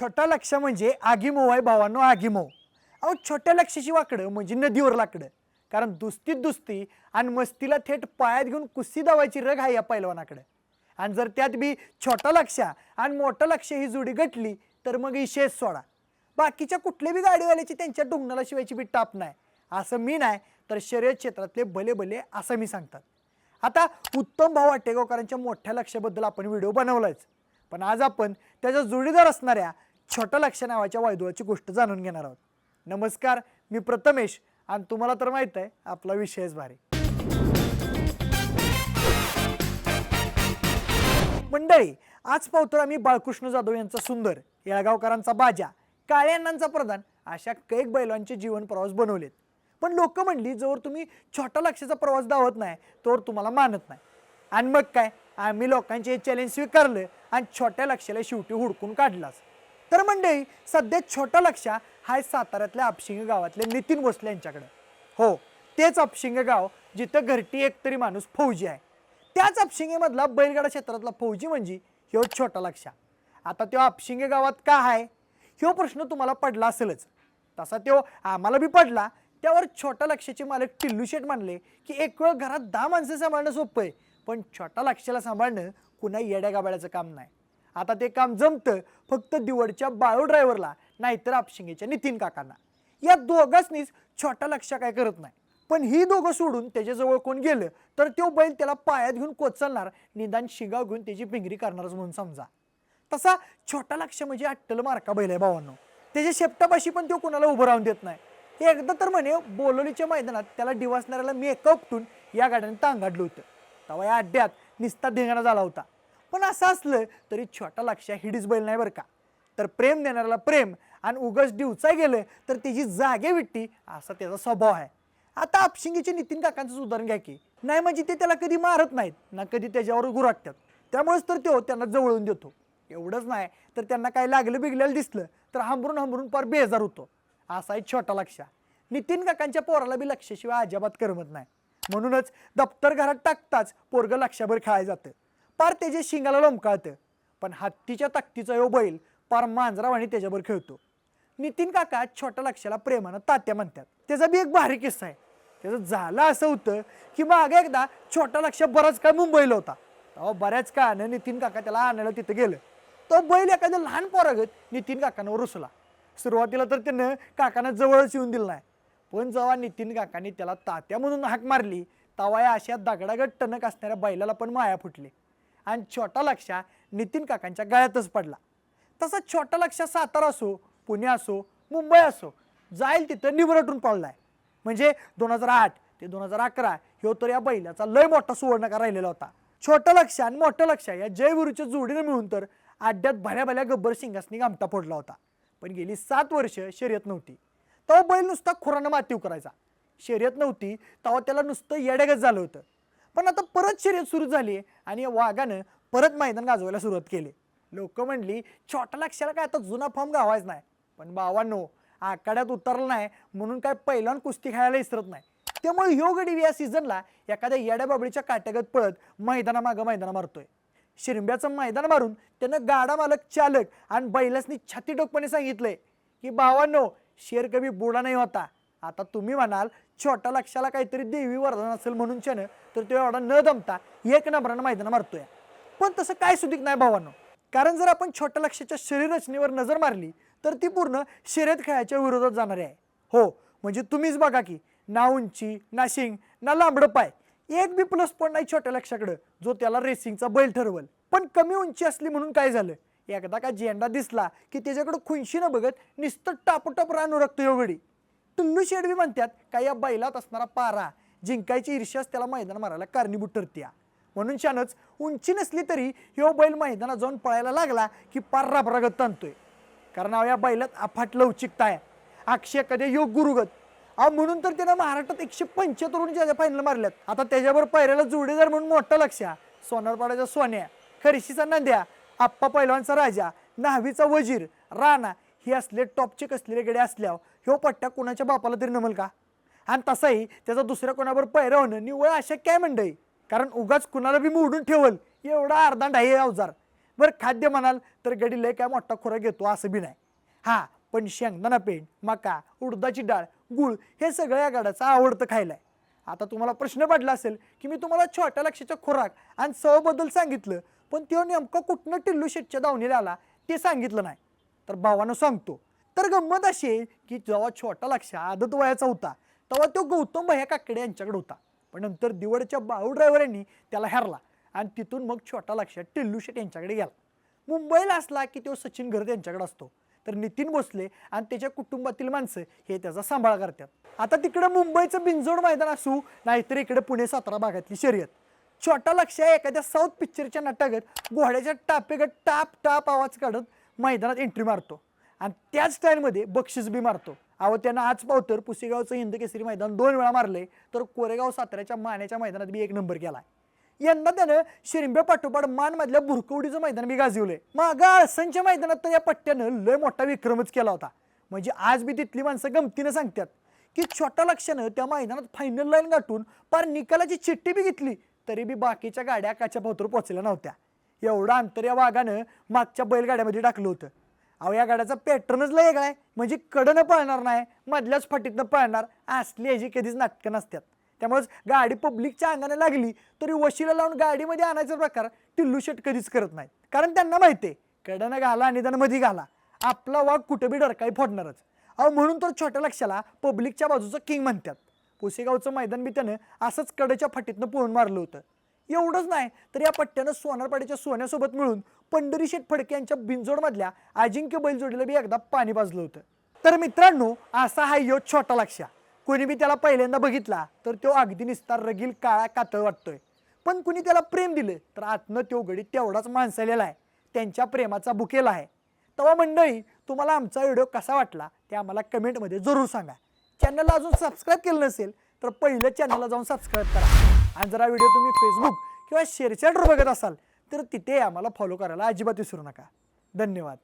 छोटा लक्ष म्हणजे आगीमो आहे भावांनो आगीमो. अहो छोट्या लक्षाची वाकडं म्हणजे नदीवर लाकडं. कारण दुस्तीत दुस्ती आणि मस्तीला थेट पायात घेऊन कुस्ती दावायची रग आहे या पैलवानाकडं. आणि जर त्यात बी छोटा लक्ष आणि मोठं लक्ष ही जोडी गटली तर मग विशेष सोडा. बाकीच्या कुठल्या बी गाडीवाल्याची त्यांच्या डोंगणाला शिवायची बी टाप नाही. असं मी नाही तर शर्यत क्षेत्रातले भले भले असं मी सांगतात. आता उत्तम भाऊ वाटेगावकरांच्या मोठ्या लक्षाबद्दल आपण व्हिडिओ बनवलाच पण आज आपण त्याच्या जोडीदार असणाऱ्या छोटा लक्ष नावाच्या वायदुळाची गोष्ट जाणून घेणार आहोत. नमस्कार मी प्रथमेश आणि तुम्हाला तर माहीत आहे आपला विषयच भारी. मंडळी आज पावतो आम्ही बाळकृष्ण जाधव यांचा सुंदर येळगावकरांचा बाजा काळे अण्णांचा प्रधान अशा कैक बैलांचे जीवन प्रवास बनवलेत. पण लोक म्हणली जोवर तुम्ही छोटा लक्षाचा प्रवास दावत नाही तोवर तुम्हाला मानत नाही. आणि मग काय? आम्ही लोकांचे हे चॅलेंज स्वीकारलं आणि छोट्या लक्षाला शेवटी हुडकून काढलाच. तर मंडळी सध्या छोटा लक्षा हा साताऱ्यातल्या आपशिंग गावातले नितीन भोसले यांच्याकडे. हो तेच अपशिंग गाव जिथं घरटी एक तरी माणूस फौजी आहे. त्याच अपशिंगेमधला बैलगाडा क्षेत्रातला फौजी म्हणजे ह्यो छोटा लक्षा आता तो अपशिंगे गावात का आहे? ह्यो प्रश्न तुम्हाला पडला असेलच. तसा तो आम्हाला बी पडला. त्यावर छोटा लक्षाचे मालक टिल्लू शेठ मानले की एक वेळ घरात दहा माणसं सांभाळणं सोपं आहे पण छोटा लक्षाला सांभाळणं कुणा येड्या गाबाळ्याचं काम नाही. आता ते काम जमतं फक्त दिवडच्या बायो ड्रायव्हरला नाहीतर आपशिंगेच्या नितीन काकांना. या दोघांनीच छोटा लक्ष काय करत नाही. पण ही दोघं सोडून त्याच्याजवळ कोण गेलं तर तो बैल त्याला पायात घेऊन कोचलणार निदान शिगाव घेऊन त्याची पिंगरी करणारच म्हणून समजा. तसा छोटा लक्ष म्हणजे अट्टल मार्का बैल आहे भावांनो. त्याच्या शेपटापाशी पण तो कोणाला उभं राहून देत नाही. एकदा तर म्हणे बोलोलीच्या मैदानात त्याला डिवासणाऱ्याला मेकअप एका या गाड्याने तांगाडलं होतं. तेव्हा या अड्ड्यात निस्ता धिंगाणा झाला होता. पण असं असलं तरी छोटा लक्ष हिडीच बैल नाही बरं का. तर प्रेम देणाऱ्याला प्रेम आणि उगच डिवचा गेलं तर त्याची जागे विट्टी असा त्याचा स्वभाव आहे. आता आपशिंगीचे नितीन काकांचंच उदाहरण घ्या की. नाही म्हणजे ते त्याला कधी मारत नाहीत ना कधी त्याच्यावर गुराटतात त्यामुळेच तर तो त्यांना जवळून देतो. एवढंच नाही तर त्यांना काय लागलं बिगलेलं दिसलं तर हांबरून हांबरून पार बेजार होतो. असा एक छोटा लक्ष नितीन काकांच्या पोराला बी लक्षशिवाय अजिबात करमत नाही. म्हणूनच दप्तर घरात टाकताच पोरगं लक्षाभर खेळायला जातं. पार त्याच्या शिंगाला लोंबकाळतं. पण हत्तीच्या ताकदीचा यो बैल पार मांजरावाणी त्याच्यावर खेळतो. नितीन काका छोट्या लक्षाला प्रेमानं तात्या म्हणतात. त्याचा बी एक भारी किस्सा आहे. त्याचं झालं असं होतं की मागे एकदा छोटा लक्ष बराच काळ मुंबईला होता. तेव्हा बऱ्याच काळानं नितीन काका त्याला आणायला तिथं गेलं. तो बैल एखाद्या लहान पोरागत नितीन काकांवर रुसला. सुरुवातीला तर त्यानं काकांना जवळच येऊन दिलं नाही. पण जेव्हा नितीन काकांनी त्याला तात्या म्हणून हाक मारली तेव्हा या अशा दगडागड टणक असणाऱ्या बैलाला पण माया फुटली. आणि छोटा लक्षा नितीन काकांच्या गळ्यातच पडला. तसा छोटा लक्ष सातारा असो पुणे असो मुंबई असो जाईल तिथं निवरटून पडलाय. म्हणजे दोन हजार आठ ते दोन हजार अकरा ह्यो तर या बैलाचा लय मोठा सुवर्णकार राहिलेला होता. छोटं लक्ष आणि मोठं लक्ष या जयविरूच्या जोडीनं मिळून तर आड्यात भल्या भल्या गब्बर सिंगासनी गामटा फोडला होता. पण गेली सात वर्ष शर्यत नव्हती. तेव्हा बैल नुसता खुरानं मातीव करायचा शर्यत नव्हती तेव्हा त्याला नुसतं येडेगत झालं होतं. पण आता परत शर्यत सुरू झाली आणि वाघानं परत मैदान गाजवायला सुरुवात केली. लोक म्हणली छोटा लक्षाला काय आता जुना फॉर्म गावायच नाही. पण बावांनो आखाड्यात उतरला नाही म्हणून काय पहिल्यान कुस्ती खेळायला इसरत नाही. त्यामुळे ह्यो गडी या सीझनला एखाद्या येड्या बाबळीच्या काट्यागत पळत मैदानामागं मैदाना मारतोय. शिरंब्याचं मैदान मारून त्यानं गाडा मालक चालक आणि बैलासनी छाती टोकपणे सांगितलंय की भावांनो शेर कमी बुडा नाही होता. आता तुम्ही म्हणाल छोटा लक्षाला काहीतरी देवी वरदान असेल म्हणून छान तर तो एवढा न दमता एक नंबरानं मैदान मारतोय. पण तसं काय सुधीक नाही भावांनो. कारण जर आपण छोट्या लक्षाच्या शरीर रचनेवर नजर मारली तर ती पूर्ण शर्यत खेळाच्या विरोधात जाणारी आहे. हो म्हणजे तुम्हीच बघा की ना उंची ना शिंग ना लांबडं पाय एक बी प्लस पण नाही छोट्या लक्षाकडं जो त्याला रेसिंगचा बैल ठरवल. पण कमी उंची असली म्हणून काय झालं? एकदा का झेंडा दिसला की त्याच्याकडं खुंशी न बघत नुसतं टापटाप रान उरकतो एवढी. टुल्लू शेडवी म्हणतात का या बैलात असणारा पारा जिंकायची ईर्ष्याच त्याला मैदान मारायला कारणीभूत ठरत्या. म्हणून शानच उंची नसली तरी ह्यो बैल मैदानात जाऊन पळायला लागला की पार राबरागत ताणतोय. कारण अहो या बैलात अफाट लवचिकता आहे. अक्षय कधी योग गुरुगत. अहो म्हणून तर त्यानं महाराष्ट्रात एकशे पंच्याहत्तर ज्या फायनल मारल्यात. आता त्याच्यावर पायऱ्याला जोडीदार म्हणून मोठा लक्ष सोनारपाड्याचा सोन्या खरशीचा नंद्या आप्पा पैलवानचा राजा न्हावीचा वजीर राणा हे असले टॉपचे कसलेले गडे असल्यावर ह्यो पट्ट्या कुणाच्या बापाला तरी नमल का? आणि तसाही त्याचा दुसऱ्या कोणावर पैरा होणं निव्वळ अशक्य आहे मंडळी. कारण उगाच कुणाला बी मोडून ठेवल एवढा अर्धा आहे अवजार. बरं खाद्य म्हणाल तर गडी लय काय मोठा खोरा घेतो असं बी नाही. हां पण शेंगदाणा पेंड मका उडदाची डाळ गुळ हे सगळं या गाड्याचं आवडतं खायला. आहे. आता तुम्हाला प्रश्न पडला असेल की मी तुम्हाला छोट्या लक्षाचा खोराक आणि सवबद्दल सांगितलं पण तो नेमकं कुठनं टिल्लू शेटच्या दावणीला आला ते सांगितलं नाही. तर भावानं सांगतो. तर गंमत अशी आहे की जेव्हा छोटा लक्ष आदत वयाचा होता तेव्हा तो गौतम भैया काकडे यांच्याकडे होता. पण नंतर दिवडच्या बाऊ ड्रायव्हरांनी त्याला हरला आणि तिथून मग छोटा लक्ष टिल्लू शेट यांच्याकडे गेला. मुंबईला असला की तो सचिन गर्द यांच्याकडे असतो. तर नितीन भोसले आणि त्याच्या कुटुंबातील माणसं हे त्याचा सांभाळ करतात. आता तिकडे मुंबईचं बिंजोड मैदान असू नाहीतर इकडे पुणे सातारा भागातली शर्यत. छोटा लक्ष एखाद्या साऊथ पिक्चरच्या नाटकात घोड्याच्या टापेगत टाप टाप आवाज काढत मैदानात एंट्री मारतो. आणि त्याच स्टाईलमध्ये बक्षीस बी मारतो. अहो त्यांना आज पावतर पुसेगावचं हिंद केसरी मैदान दोन वेळा मारले तर कोरेगाव साताऱ्याच्या माण्याच्या मैदानात बी एक नंबर केलाय. यंदा त्यानं शिरंब्या पाठोपाठ मान मधल्या भुरकवडीचं मैदान बी गाजवलंय. मागं आळसांच्या मैदानात तर या पट्ट्यानं लय मोठा विक्रमच केला होता. म्हणजे आज बी तिथली माणसं गमतीनं सांगतात की छोट्या लक्षानं त्या मैदानात फायनल लाईन गाठून पार निकालाची चिठ्ठी बी घेतली तरी बी बाकीच्या गाड्या काच्या पावतर पोचल्या नव्हत्या. एवढं अंतर या वाघानं मागच्या बैलगाड्यामध्ये टाकलं होतं. अहो या गाड्याचा पॅटर्नच लय वेगळा आहे. म्हणजे कडनं पळणार नाही मधल्याच फाटीतनं पळणार. असली याची कधीच नाटकं नसतात. त्यामुळेच गाडी पब्लिकच्या अंगाने लागली तरी वशीला लावून गाडीमध्ये आणायचा प्रकार टिल्लू शेट कधीच करत नाहीत. कारण त्यांना माहिती आहे कडनं घाला आणि मध्ये घाला. आपला वाघ कुठं बी डरकाई फोडणारच. अहो म्हणून तर छोट्या लक्षाला पब्लिकच्या बाजूचं किंग म्हणतात. पुसेगावचं मैदान बी त्यानं असंच कडच्या फाटीतनं पळून मारलं होतं. एवढंच नाही तर या पट्ट्यानं सोनारपाड्याच्या सोन्यासोबत मिळून पंढरी शेठ फडके यांच्या बिंजोडमधल्या अजिंक्य बैलजोडीला बी एकदा पाणी पाजलं होतं. तर मित्रांनो असा हा यो छोटा लक्ष्या. कोणी बी त्याला पहिल्यांदा बघितला तर तो अगदी निस्तार रगील काळा कातळ वाटतोय. पण कुणी त्याला प्रेम दिलं तर आतनं तो गडी तेवढाच माणसालेला आहे. त्यांच्या प्रेमाचा बुकेला आहे. तेव्हा मंडळी तुम्हाला आमचा व्हिडिओ कसा वाटला ते आम्हाला कमेंटमध्ये जरूर सांगा. चॅनलला अजून सबस्क्राईब केलं नसेल तर पहिलं चॅनलला जाऊन सबस्क्राईब करा. आणि जरा व्हिडिओ तुम्ही फेसबुक किंवा शेअरचॅटवर बघत असाल तर तिथे आम्हाला फॉलो करायला अजिबात विसरू नका. धन्यवाद.